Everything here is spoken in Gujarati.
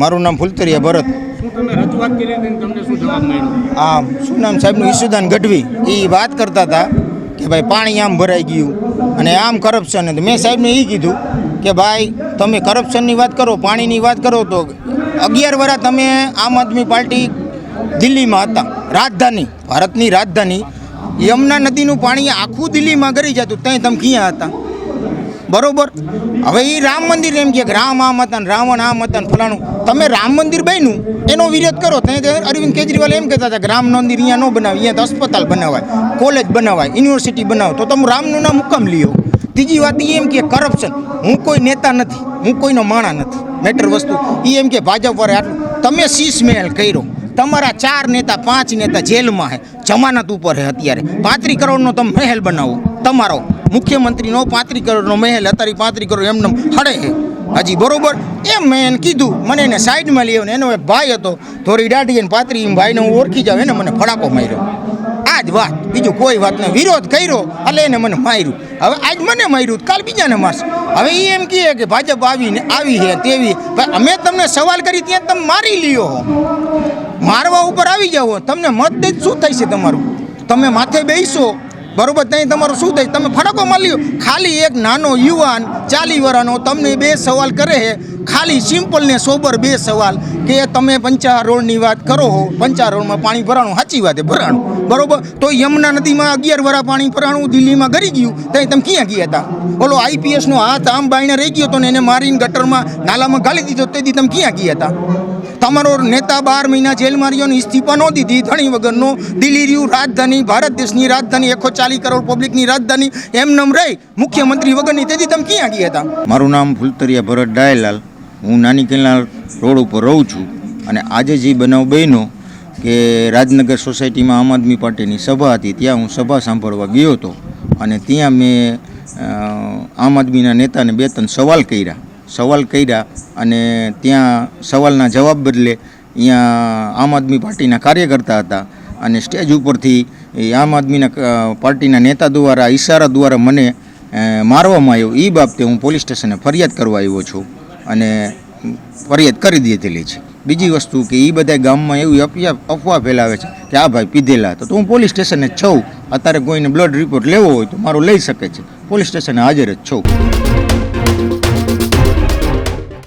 મારું નામ ફુલતરિયા ભરત. આ શું નામ સાહેબનું? ઈશુદાન ગઢવી. એ વાત કરતા હતા કે ભાઈ પાણી આમ ભરાઈ ગયું અને આમ કરપ્શન હતું મેં સાહેબને એ કીધું કે ભાઈ તમે કરપ્શનની વાત કરો પાણીની વાત કરો તો અગિયાર વર્ષ તમે આમ આદમી પાર્ટી દિલ્હીમાં હતા. રાજધાની ભારતની રાજધાની. યમુના નદીનું પાણી આખું દિલ્હીમાં ગરી જતું. ત્યાં તમે ક્યાં હતા? બરોબર? હવે એ રામ મંદિર એમ કે રામ આમ હતા રાવણ આમ હતા ને ફલાણું. તમે રામ મંદિર બન્યું, એનો વિરોધ કરો. ત્યાં અરવિંદ કેજરીવાલ એમ કહેતા હતા કે રામ મંદિર અહીંયા ન બનાવે અહીંયા તો અસ્પતાલ બનાવાય, કોલેજ બનાવાય, યુનિવર્સિટી બનાવો. તો તમે રામનું નામ હુકમ લ્યો. ત્રીજી વાત એ એમ કે કરપ્શન હું કોઈ નેતા નથી, હું કોઈનો માણા નથી. મેટર વસ્તુ એ એમ કે ભાજપ વાળે આટલું. તમે શીશ મહેલ કર્યો. તમારા ચાર નેતા, પાંચ નેતા જેલમાં હે, જમાનત ઉપર હે અત્યારે. પાંત્રીસ કરોડનો તમે મહેલ બનાવો. તમારો મુખ્યમંત્રીનો પાંત્રીસ કરોડનો મહેલ અત્યારે પાંત્રીસ કરોડ એમને હડે હે. હજી, બરોબર? એમ મેં એને કીધું. મને એને સાઈડમાં લઈ ને, એનો એક ભાઈ હતો થોડી દાઢી અને પાતરી ભાઈને હું ઓળખી જાઉં, એને મને ફડાકો માર્યો. આ જ વાત. બીજું કોઈ વાત નહીં. વિરોધ કર્યો, એટલે એને મને માર્યું. હવે આજ મને માર્યું. કાલ બીજાને મારશે. હવે એ એમ કહે કે ભાજપ આવીને આવી છે તેવી. અમે તમને સવાલ કરી ત્યાં તમે મારી લ્યો. હો મારવા ઉપર આવી જાઓ. તમને મત દઈ શું થશે તમારું? તમે માથે બેસો બરોબર ત્યાં તમારું શું થાય? તમે ફડકો માલ્યો ખાલી એક નાનો યુવાન ચાલી વરાનો તમને બે સવાલ કરે છે. ખાલી સિમ્પલ ને સોબર બે સવાલ કે તમે પંચા રોડની વાત કરો હો. પંચા રોડમાં પાણી ભરાણું, સાચી વાત ભરાણું. બરોબર? તો યમુના નદીમાં અગિયાર વરા પાણી ભરાણું, દિલ્હીમાં ગરી ગયું. ત્યાં તમે ક્યાં ગયા હતા? ઓલો આઈપીએસનો હાથ આમ બાઈને રહી ગયો હતો ને એને મારીને ગટરમાં નાલામાં ગાળી દીધો તેથી તમે ક્યાં ગયા હતા? તમારો નેતા બાર મહિના જેલમાં રહ્યો ને ઇસ્તીફા ન દીધી. ધણી વગરનો દિલ્હી રહ્યું રાજધાની, ભારત દેશની રાજધાની એકસો ચાલીસ કરોડ પબ્લિકની રાજધાની એમનેમ રહી મુખ્યમંત્રી વગરની. તેથી તમે ક્યાં ગયા હતા? મારું નામ ફુલતરિયા ભરત ડાયલાલ. હું નાની કિલ્લા રોડ ઉપર રહું છું અને આજે જે બનાવ બન્યો કે રાજનગર સોસાયટીમાં આમ આદમી પાર્ટીની સભા હતી, ત્યાં હું સભા સાંભળવા ગયો હતો અને ત્યાં મેં આમ આદમીના નેતાને બે ત્રણ સવાલ કર્યા. સવાલ કર્યા અને ત્યાં સવાલના જવાબ બદલે અહીંયા આમ આદમી પાર્ટીના કાર્યકર્તા હતા. અને સ્ટેજ ઉપરથી આમ આદમીના પાર્ટીના નેતા દ્વારા, ઈશારા દ્વારા મને મારવામાં આવ્યો. એ બાબતે હું પોલીસ સ્ટેશને ફરિયાદ કરવા આવ્યો છું અને ફરિયાદ કરી દીધેલી છે. બીજી વસ્તુ કે એ બધા ગામમાં એવી અફવા ફેલાવે છે કે આ ભાઈ પીધેલા તો હું પોલીસ સ્ટેશને છું. અત્યારે કોઈને બ્લડ રિપોર્ટ લેવો હોય તો મારો લઈ શકે છે. પોલીસ સ્ટેશને હાજર જ છું.